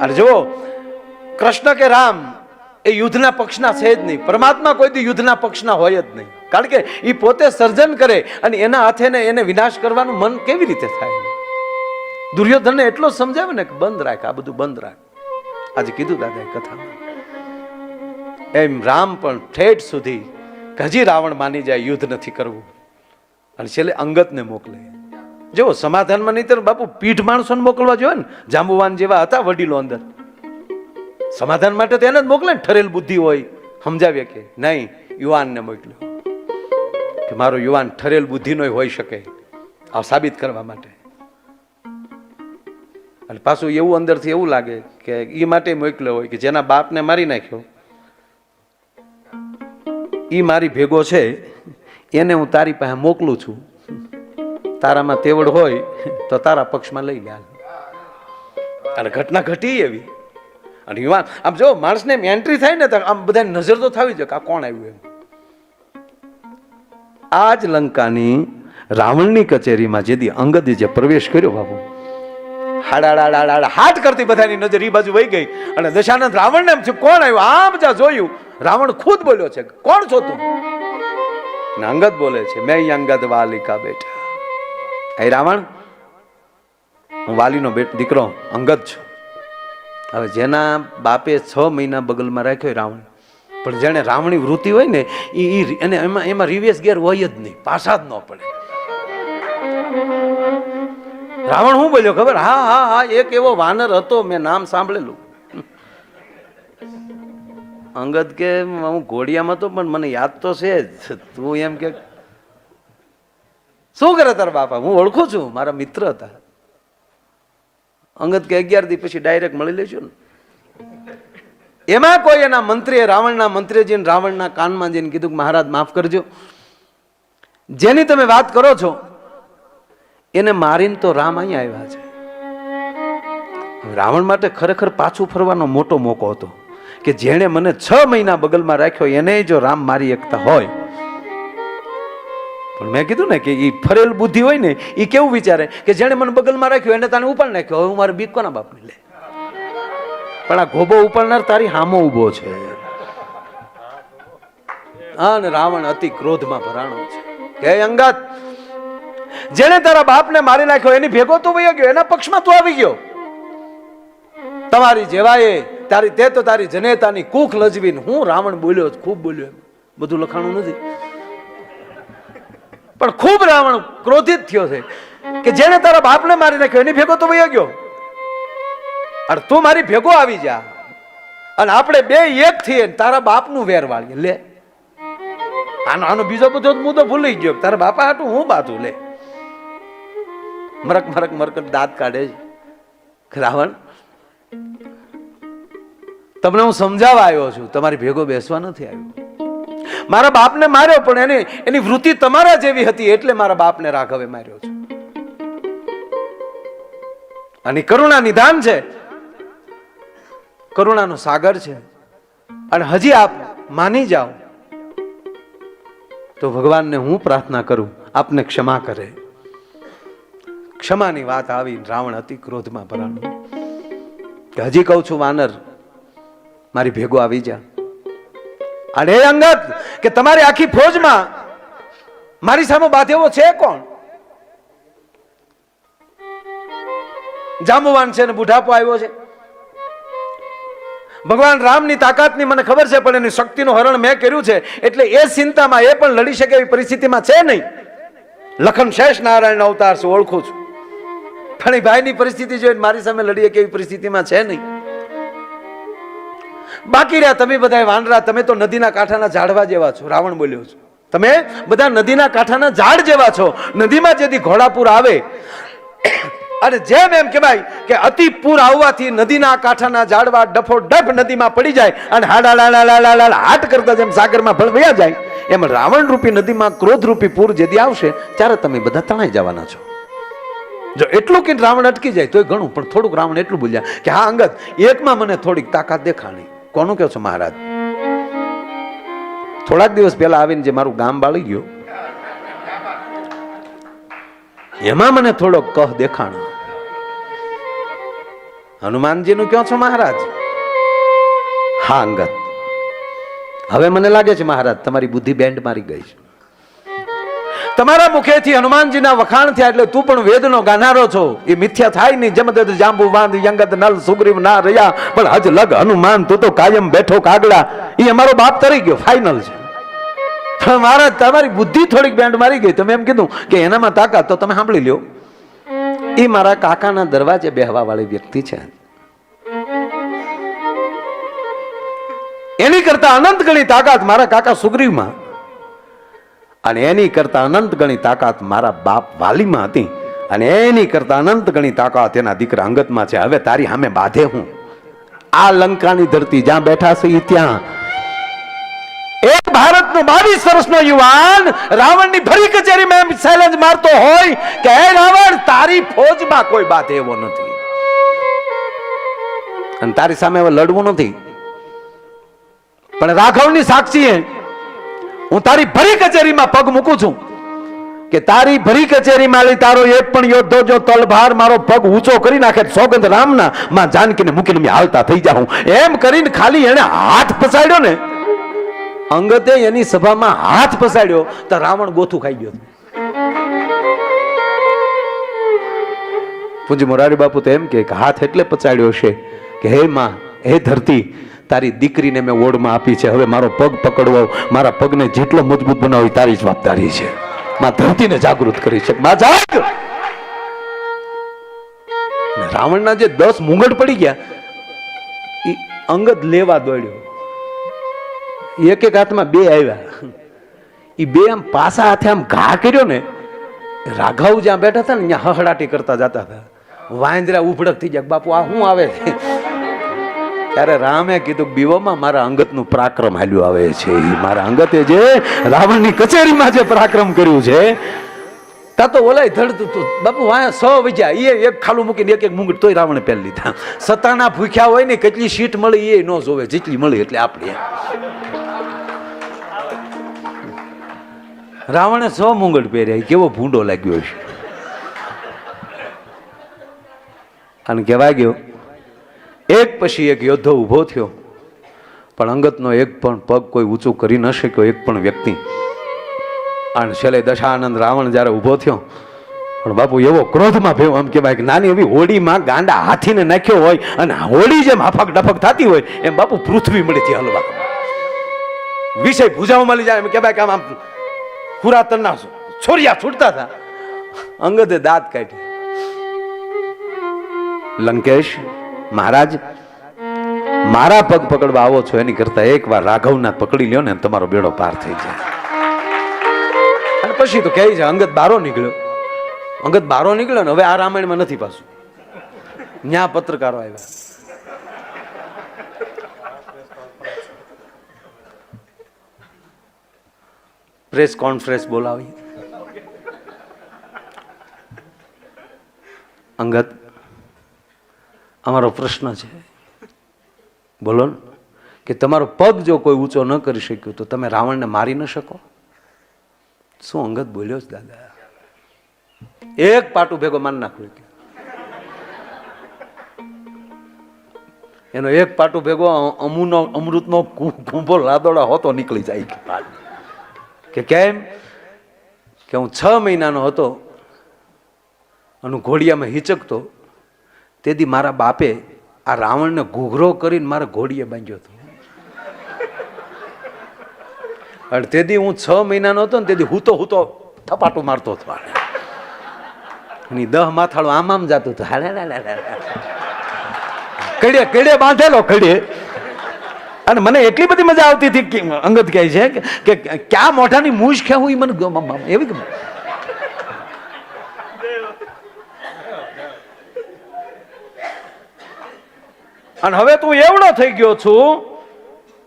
અને જુઓ, કૃષ્ણ કે રામ એ યુદ્ધના પક્ષના છે જ નહીં. પરમાત્મા કોઈ દી યુદ્ધના પક્ષના હોય જ નહીં. કારણ કે એ પોતે સર્જન કરે અને એના હાથે એને વિનાશ કરવાનું મન કેવી રીતે થાય? દુર્યોધનને એટલો સમજાવે ને કે બંધ રાખ, આ બધું બંધ રાખ. આજે કીધું દાદા કથામાં. એમ રામ પણ ઠેઠ સુધી હજી રાવણ માની જાય, યુદ્ધ નથી કરવું. અને છેલ્લે અંગતને મોકલે. જો સમાધાનમાં નહીં તો બાપુ પીઠ માણસોને મોકલવા જોઈએ ને, જાંબુવાન જેવા હતા વડીલો અંદર. સમાધાન માટે તો એને જ મોકલે ને, ઠરેલ બુદ્ધિ હોય. સમજાવીએ કે નહીં, યુવાનને મોકલ્યો. કે મારો યુવાન ઠરેલ બુદ્ધિનો હોઈ શકે. આ સાબિત કરવા માટે. અને પાછું એવું અંદરથી એવું લાગે કે એ માટે મોકલ્યો હોય કે જેના બાપને મારી નાખ્યો. એ મારી ભેગો છે, એને હું તારી પાસે મોકલું છું. તારામાં તેવડ હોય, તો તારા પક્ષમાં લઈ લે. અને ઘટના ઘટી એવી. અને યુવાન આમ જો માણસને એમ એન્ટ્રી થાય ને તો આમ બધા નજર તો થવી જોઈએ કે આ કોણ આવ્યું એમ. આ જ લંકાની રાવણની કચેરીમાં જેથી અંગદે જે પ્રવેશ કર્યો બાબુ હાડાડાડાડા હાથ કરતી બધાની નજર એ બાજુ વહી ગઈ. અને દશાનંદ રાવણને એમ છે કોણ આવ્યું? આમ જા જોયું, રાવણ ખુદ બોલ્યો છે. કોણ છો તું? અંગદ બોલે છે, મેં અંગદ વાલિકા બેટા. એ રાવણ? હું વાલીનો દીકરો અંગત છું. હવે જેના બાપે છ મહિના બગલમાં રાખ્યો રાવણ. પણ જેને રાવણી વૃત્તિ હોય ને એ અને એમાં એમાં રિવેશ ગેર હોય જ નહીં. પાછા જ ન પડે. રાવણ શું બોલ્યો ખબર? હા હા હા, એક એવો વાનર હતો, મેં નામ સાંભળેલું. અંગત કે, હું ઘોડિયામાં હતો પણ મને યાદ તો છે જ. તું એમ કે શું કરે તારા બાપા? હું ઓળખું છું, મારા મિત્ર હતા. અંગત કે અગિયાર દી પછી ડાયરેક્ટ મળી લેજો ને. એમાં કોઈ એના મંત્રીએ, રાવણના મંત્રીજીને રાવણના કાનમાં જઈને કીધું કે મહારાજ માફ કરજો. જેની તમે વાત કરો છો, એને મારીને તો રામ અહીંયા આવ્યા છે. રાવણ માટે ખરેખર પાછું ફરવાનો મોટો મોકો હતો કે જેણે મને છ મહિના બગલમાં રાખ્યો, એને જો રામ મારી એકતા હોય પણ મેં કીધું ને કે એ ફરેલ બુદ્ધિ હોય ને એ કેવું વિચારે? કે જેણે મને બગલમાં રાખ્યો, એને તને ઉપાડ નાખ્યો. હવે હું મારે બીક કોના બાપને લે પણ આ ગોબો ઉપાડનાર તારી હામો ઊભો છે. હા, ને રાવણ અતિ ક્રોધમાં ભરાણો છે. કે અંગત, જેણે તારા બાપને મારી નાખ્યો, એની ભેગો તું વયો ગયો, એના પક્ષમાં તું આવી ગયો. તમારી જેવાએ, તારી તે તો તારી જનેતાની કૂખ લજવીને હું રાવણ બોલ્યો ખૂબ બોલ્યો એમ. બધું લખાણું નથી. પણ ખૂબ રાવણ ક્રોધિત થયો છે કે જેને તારા બાપને મારી નાખ્યો એની ભેગો તો વયો ગયો. અને તું મારી ભેગો આવી જા અને આપણે બે એક થઈએ તારા બાપનું વેર વાળીએ. લે. આનો આનો બીજો બધો મુદ્દો ભૂલી ગયો. તારા બાપા હાટું હું બાતું લે. મરક મરક મરક દાંત કાઢે છે. રાવણ, તમને હું સમજાવવા આવ્યો છું. તમારી ભેગો બેસવા નથી આવ્યો. મારા બાપને માર્યો પણ એને એની વૃત્તિ તમારા જેવી હતી એટલે મારા બાપને રાઘવે માર્યો છે. અને કરુણા નિધાન છે. કરુણાનો સાગર છે. અને હજી આપ માની જાઓ. તો ભગવાનને હું પ્રાર્થના કરું, આપને ક્ષમા કરે. ક્ષમાની વાત આવી રાવણ અતિ ક્રોધમાં ભરાણો હજી કહું છું, વાનર, મારી ભેગો આવી જા. અને એ અંગત, કે તમારી આખી ફોજમાં મારી સામે બાધેવો છે કોણ? જામવાન છે ને બુઢાપો આવ્યો છે. ભગવાન રામની તાકાતની મને ખબર છે, પણ એની શક્તિનું હરણ મેં કર્યું છે, એટલે એ ચિંતામાં એ પણ લડી શકે એવી પરિસ્થિતિમાં છે નહીં. લખન શેષ નારાયણ અવતાર છે, ઓળખું છું. પણ એ ભાઈની પરિસ્થિતિ જોઈને મારી સામે લડીએ કેવી પરિસ્થિતિમાં છે નહીં. બાકી રહ્યા તમે બધા વાનરા, તમે તો નદીના કાંઠાના ઝાડવા જેવા છો, રાવણ બોલ્યો છો. તમે બધા નદીના કાંઠાના ઝાડ જેવા છો, નદીમાં જેથી ઘોડાપુર આવે. અને જેમ એમ કહેવાય કે અતિ પૂર આવવાથી નદીના કાંઠાના ઝાડવા ડફો ડફ નદીમાં પડી જાય અને હાડાલાલાલાલાલા હાટ કરતા જેમ સાગરમાં ભળવ્યા જાય, એમ રાવણ રૂપી નદીમાં ક્રોધ રૂપી પૂર જેદી આવશે, ત્યારે તમે બધા તણાઈ જવાના છો. જો એટલું કે રાવણ અટકી જાય, તોય ઘણું, પણ થોડુંક રાવણ એટલું બોલ્યા કે હા અંગત એકમાં મને થોડીક તાકાત દેખાણી કોનું કહો છો મહારાજ? થોડાક દિવસ પહેલા આવીને જે મારું ગામ બાળી ગયું, એમાં મને થોડોક કહ દેખાણો. હનુમાનજીનું કયો છો મહારાજ? હા, અંગત. હવે મને લાગે છે મહારાજ, તમારી બુદ્ધિ બેન્ડ મારી ગઈ છે. તમારા મુખેથી હનુમાનજીના વખાણ થયા એટલે તું પણ વેદનો ગાનારો છો. એ મિથ્યા થાય નહીં. જમત જાંબુ બાંધ યંગત, નલ, સુગ્રીવ, ના રહ્યા. પણ હજ લગ હનુમાન, તું તો કાયમ બેઠો કાગડા. એ અમારો બાપ તરી ગયો. ફાઇનલ છે. મારા, તમારી બુદ્ધિ થોડીક બેન્ડ મારી ગઈ. તમે એમ કીધું કે એનામાં તાકાત તો તમે સાંભળી લ્યો. એ મારા કાકાના દરવાજે બેહવા વાળી વ્યક્તિ છે. એની કરતા અનંત ગણી તાકાત મારા કાકા સુગ્રીવમાં. અને એની કરતા અનંત ગણી તાકાત મારા બાપ વાલીમાં હતી. અને એની કરતા અનંત ગણી તાકાત એના દીકરા અંગતમાં છે. હવે તારી સામે બાધે હું. આ લંકાની ધરતી જ્યાં બેઠા છે ત્યાં. એક ભારતનો બાવીસ વર્ષનો યુવાન રાવણની ભરી કચેરીમાં એમ ચેલેન્જ મારતો હોય કે, હે રાવણ, તારી ફોજમાં કોઈ બાધે એવો નથી. અને તારી સામે હવે લડવું નથી. પણ રાઘવની સાક્ષીએ હું તારી ભરી કચેરીમાં પગ મૂકું છું કે તારી ભરી કચેરીમાં લી તારો એક પણ યોદ્ધો જો તલભાર મારો પગ ઊંચો કરી નાખે સોગંદ રામના માં જાનકીને મૂકીને મેં હાલતા થઈ જાઉં. એમ કરીને ખાલી એને હાથ પસાડ્યો ને. અંગતે એની સભામાં હાથ પસાડ્યો તો રાવણ ગોથું ખાઈ ગયો. પૂંજી મોરારી બાપુ તો એમ કે હાથ એટલે પચાડ્યો છે કે હે માં, હે ધરતી તારી દીકરીને મેં ઓળમાં આપી છે. હવે મારો પગ પકડવો, મારા પગને જેટલો મજબૂત બનાવો તારી જવાબદારી છે. માં ધરતીને જાગૃત કરી છે. માં જાગ! રાવણના જે દસ મુંગટ પડી ગયા એ અંગદ લેવા દોડ્યો. એક એક હાથમાં બે આવ્યા. એ બે આમ પાસા હાથે આમ ઘા કર્યો ને, રાઘવ જ્યાં બેઠા હતા ને, ત્યાં હહડાટી કરતા જતા હતા. વાંદરા ઉભડક થઈ ગયા બાપુ, આ શું આવે? ત્યારે રામે કીધું, બીવોમાં મારા અંગતનું પરાક્રમ હાલ્યું આવે છે. મારા અંગતે જે રાવણની કચેરીમાં જે પરાક્રમ કર્યું છે, તા તો ઓલાય ધડતું હતું બાપુ વાયા સો વજ્યા. એ એક ખાલું મૂકીને એક એક મુંગટ તોય રાવણે પહેલી લીધા. સતાના ભૂખ્યા હોય ને કેટલી સીટ મળી એ ન જોવે. જેટલી મળી એટલે આપણે રાવણે સો મુંગટ પહેર્યા. કેવો ભૂંડો લાગ્યો છે અને કહેવાય ગયો એક પછી એક યોદ્ધો ઊભો થયો. પણ અંગતનો એક પણ પગ કોઈ ઊંચું કરી ન શક્યો, એક પણ વ્યક્તિ. અને છેલ્લે દશાનંદ રાવણ જ્યારે ઊભો થયો, પણ બાપુ એવો ક્રોધમાં ભેવ, આમ કહેવાય કે નાની એવી હોડીમાં ગાંડા હાથીને નાખ્યો હોય અને હોડી જેમ હાફક ડફક થતી હોય, એમ બાપુ પૃથ્વી મળીથી હલવા વિષય ભૂજાઓ મળી જાય એમ કહેવાય કે આમ પુરાતનના છોરિયા છૂટતા હતા. અંગતે દાંત કાઢી લંકેશ મહારાજ, મારા પગ પકડવા આવો છો એની કરતા એકવાર રાઘવના પકડી લ્યો ને તમારો બેડો પાર થઈ જાય. અને પછી તો કહે છે અંગત બારો નીકળ્યો. અંગત બારો નીકળ્યો ને હવે આ રામાયણમાં નથી પાછું. ન્યા પત્રકારો આવ્યા. પ્રેસ કોન્ફરન્સ બોલાવી. અંગત અમારો પ્રશ્ન છે. બોલો ને. કે તમારો પગ જો કોઈ ઊંચો ન કરી શક્યો તો તમે રાવણને મારી ન શકો? શું અંગત બોલ્યો છે દાદા? એક પાટું ભેગો માન નાખ્યું એનો એક પાટું ભેગો અમુનો, અમૃતનો કુંભો લાદોડા હોતો નીકળી જાય કે કે કેમ? કે હું છ મહિનાનો હતો અને ઘોડિયામાં હિચકતો તેથી મારા બાપે આ રાવણને ઘૂઘરો કરીને મારા ઘોડીએ બાંધ્યો હતો. અને તેથી હું છ મહિનાનો હતો ને તેથી હૂતો હુતો થપાટો મારતો હતો ની દહ માથાળું આમ આમ જતું હતું. હાલે. કડે કડે બાંધેલો, કડે. અને મને એટલી બધી મજા આવતી હતી અંગત કહે છે કે ક્યાં મોઢાની મૂછ ખેવું એ મને એવી અને હવે તું એવડો થઈ ગયો છું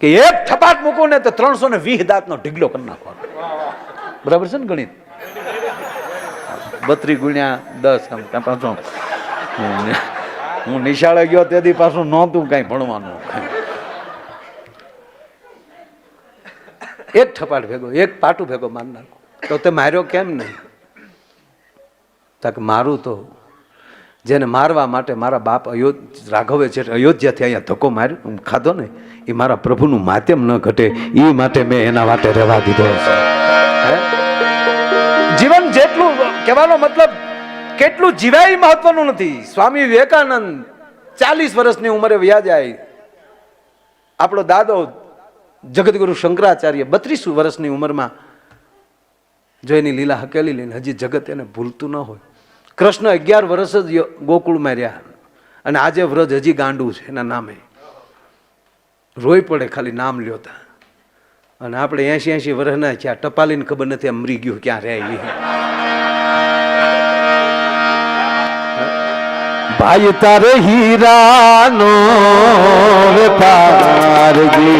કે એક થપાટ મૂકું ને તો ત્રણસો ને વીસ દાંતનો ઢીગલો કરી નાખવાનો. બરાબર છે ને ગણિત? બત્રી ગુણ્યા દસ આમ ત્યાં પાછો હું- નિશાળે ગયો તેથી પાછું નહોતું કાંઈ ભણવાનું. એક થપાટ ભેગો, એક પાટું ભેગો માર નાખો. તો તે માર્યો કેમ નહીં? તક મારું તો જેને મારવા માટે મારા બાપ અયોધ, રાઘવે છે અયોધ્યાથી અહીંયા ધક્કો માર્યો ખાધો ને એ મારા પ્રભુનું માધ્યમ ન ઘટે એ માટે મેં એના માટે રહેવા દીધો છે? જીવન જેટલું કહેવાનો મતલબ કેટલું જીવાય મહત્વનું નથી. સ્વામી વિવેકાનંદ ચાલીસ વર્ષની ઉંમરે વ્યાજ આવી આપણો દાદો જગતગુરુ શંકરાચાર્ય બત્રીસ વર્ષની ઉંમરમાં જો એની લીલા હકેલી લઈને હજી જગત એને ભૂલતું ન હોય. કૃષ્ણ અગિયાર વર્ષ જ ગોકુળમાં રહ્યા અને આજે વ્રજ હજી ગાંડું છે, એના નામે. રોઈ પડે ખાલી નામ લ્યોતા અને આપણે એસી એસી વર્ષના છે ટપાલીને ખબર નથી આ મરી ગયું ક્યાં રહે ઈ. ભાઈ તારે હીરાનો વેપારજી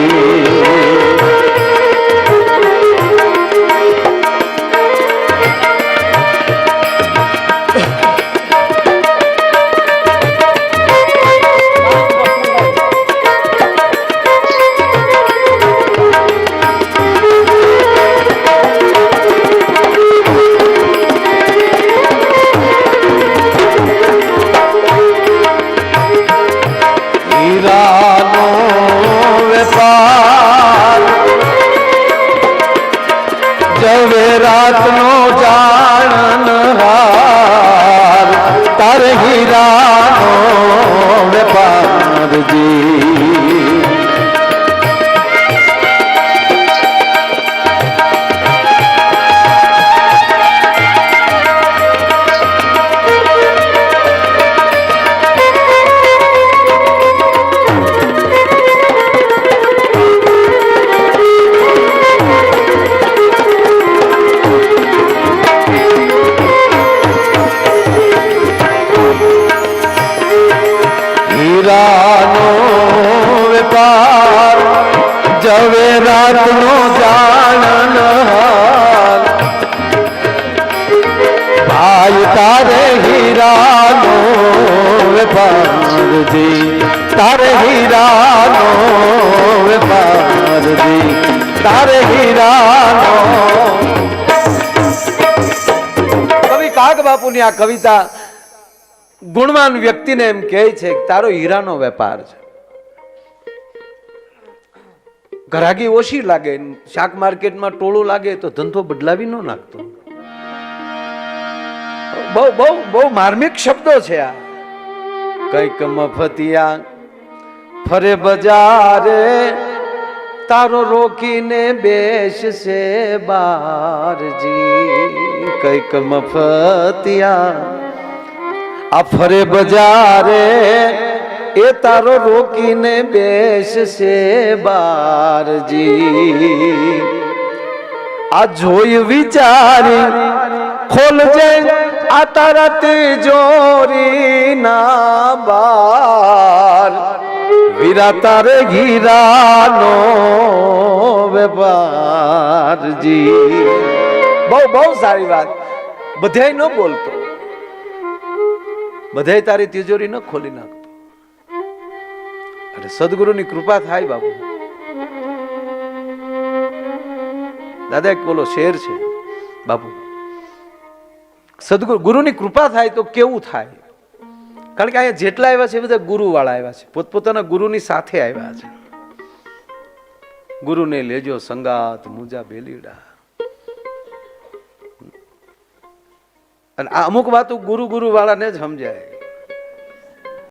ઝવેરાતનો જાણનહાર તારે હીરાનો વેપાર જી. વેપારજી તારે હીરાનો વેપારજી તારે હીરાનો. કવિ કાગ બાપુની આ કવિતા ગુણવાન વ્યક્તિને એમ કહે છે કે તારો હીરાનો વેપાર છે. ઘરાગી ઓછી લાગે, શાક માર્કેટમાં ટોળું લાગે તો ધંધો બદલાવી ન નાખતો. બહુ બહુ બહુ માર્મિક શબ્દો છે આ. કંઈક મફતિયા. ફરે બજારે તારો રોકીને બેસશે બારજી. કંઈક મફતિયા. આ ફરે બજારે એ તારો રોકીને બેસશે બારજી. આ જોઈ વિચારી, ખોલજે આ તારા તિજોરી ના બાર વીરા તારે ગીરાનો વેપારજી બહુ બહુ સારી વાત બધાય ન બોલતો બધાય તારી તિજોરી ન ખોલી નાખતો અરે સદગુરુની કૃપા થાય બાબુ દાદા એક બોલો શેર છે બાપુ સદગુરુ, ગુરુની કૃપા થાય તો કેવું થાય? કારણ કે અહીંયા જેટલા આવ્યા છે એ બધા ગુરુ વાળા આવ્યા છે. પોતપોતાના ગુરુની સાથે આવ્યા છે. ગુરુને લેજો સંગાત, મુજા બેલીડા. અને આ અમુક વાતો ગુરુ ગુરુ વાળાને જ સમજાય.